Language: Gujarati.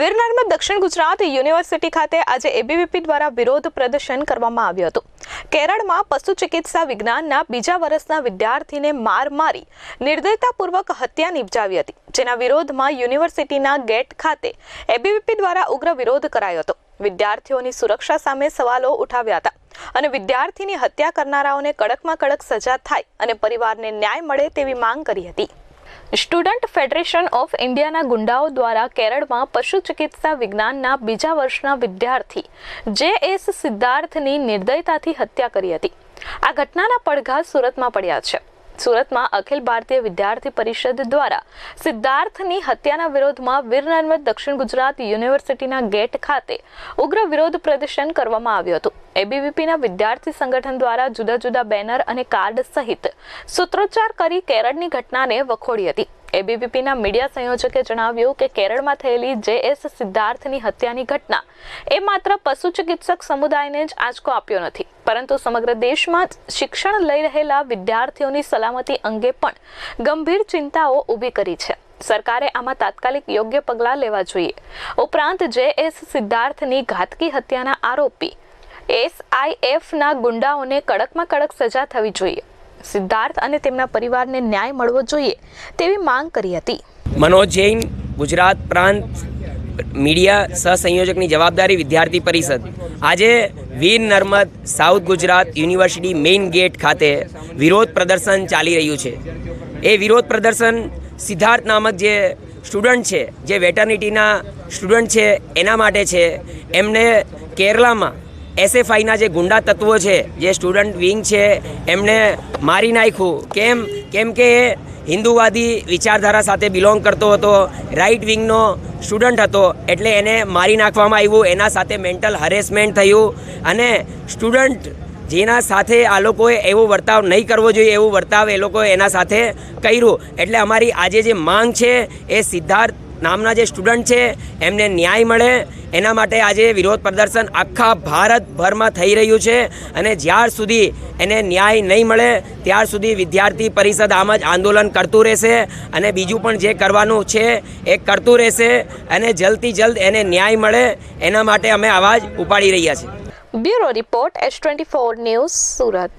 વીર દક્ષિણ ગુજરાત યુનિવર્સિટી ખાતે આજે એબીવીપી દ્વારા વિરોધ પ્રદર્શન કરવામાં આવ્યું હતું. કેરળમાં પશુ ચિકિત્સા વિજ્ઞાનના બીજા વર્ષના વિદ્યાર્થીને માર મારી નિર્દયતાપૂર્વક હત્યા નિપજાવી હતી, જેના વિરોધમાં યુનિવર્સિટીના ગેટ ખાતે એબીવીપી દ્વારા ઉગ્ર વિરોધ કરાયો હતો. વિદ્યાર્થીઓની સુરક્ષા સામે સવાલો ઉઠાવ્યા હતા અને વિદ્યાર્થીની હત્યા કરનારાઓને કડકમાં કડક સજા થાય અને પરિવારને ન્યાય મળે તેવી માંગ કરી હતી. સ્ટુડન્ટ ફેડરેશન ઓફ ઇન્ડિયાના ગુંડાઓ દ્વારા કેરળમાં પશુ ચિકિત્સા વિજ્ઞાનના બીજા વર્ષના વિદ્યાર્થી જે એસ સિદ્ધાર્થની નિર્દયતાથી હત્યા કરી હતી. આ ઘટનાના પડઘા સુરતમાં પડ્યા છે. સુરતમાં અખિલ ભારતીય વિદ્યાર્થી પરિષદ દ્વારા સિદ્ધાર્થની હત્યાના વિરોધમાં વીર નર્મદ દક્ષિણ ગુજરાત યુનિવર્સિટીના ગેટ ખાતે ઉગ્ર વિરોધ પ્રદર્શન કરવામાં આવ્યું હતું. એબીવીપીના વિદ્યાર્થી સંગઠન દ્વારા જુદા જુદા બેનર અને કાર્ડ સહિત સૂત્રોચ્ચાર કરી કેરળની ઘટનાને વખોડી હતી. એબીવીપીના મીડિયા સંયોજકે જણાવ્યું કે કેરળમાં થયેલી જે એસ સિદ્ધાર્થની હત્યાની ઘટના એ માત્ર પશુ ચિકિત્સક સમુદાયને જ આંચકો આપ્યો નથી. પરંતુ સમગ્ર દેશમાં શિક્ષણ લઈ રહેલા વિદ્યાર્થીઓની સલામતી અંગે પણ ગંભીર ચિંતાઓ ઊભી કરી છે. સરકારે આમાં તાત્કાલિક યોગ્ય પગલાં લેવા જોઈએ. ઉપરાંત જે એસ સિદ્ધાર્થની ઘાતકી હત્યાના આરોપી એસઆઈએફના ગુંડાઓને કડકમાં કડક સજા થવી જોઈએ. સિદ્ધાર્થ અને તેમના પરિવારને ન્યાય મળવો જોઈએ તેવી માંગ કરી હતી. મનોજ જૈન, ગુજરાત પ્રાંત મીડિયા સહસંયોજકની જવાબદારી વિદ્યાર્થી પરિષદ. આજે Veer Narmad South Gujarat university main gate ખાતે વિરોધ પ્રદર્શન ચાલી રહ્યું છે. એ વિરોધ પ્રદર્શન સિદ્ધાર્થ નામક જે સ્ટુડન્ટ છે, જે વેટર્નિટીના સ્ટુડન્ટ છે, એના માટે છે. એમને કેરલામાં એસએફઆઈના જે ગુંડા તત્વો છે, જે સ્ટુડન્ટ વિંગ છે એમણે મારી નાખ્યું. કેમ? કેમ કે એ હિન્દુવાદી વિચારધારા સાથે બિલોંગ કરતો હતો રાઇટ વિંગનો સ્ટુડન્ટ હતો, એટલે એને મારી નાખવામાં આવ્યું, એના સાથે મેન્ટલ હરેસમેન્ટ થયું, અને સ્ટુડન્ટ જેના સાથે આ લોકોએ એવો વર્તાવ નહીં કરવો જોઈએ, એવું વર્તાવ એ લોકોએ એના સાથે કર્યું. એટલે અમારી આજે જે માંગ છે, એ સિદ્ધાર્થ નામના જે સ્ટુડન્ટ છે, એમને ન્યાય મળે. એના માટે આજે વિરોધ પ્રદર્શન આખા ભારતભરમાં થઈ રહ્યું છે અને જ્યાર સુધી એને ન્યાય નહીં મળે, ત્યાર સુધી વિદ્યાર્થી પરિષદ આમ જ આંદોલન કરતું રહેશે અને બીજું પણ જે કરવાનું છે, એ કરતું રહેશે અને જલ્દથી જલ્દ એને ન્યાય મળે. એના માટે અમે અવાજ ઉપાડી રહ્યા છીએ. Bureau report, S twenty four news Surat.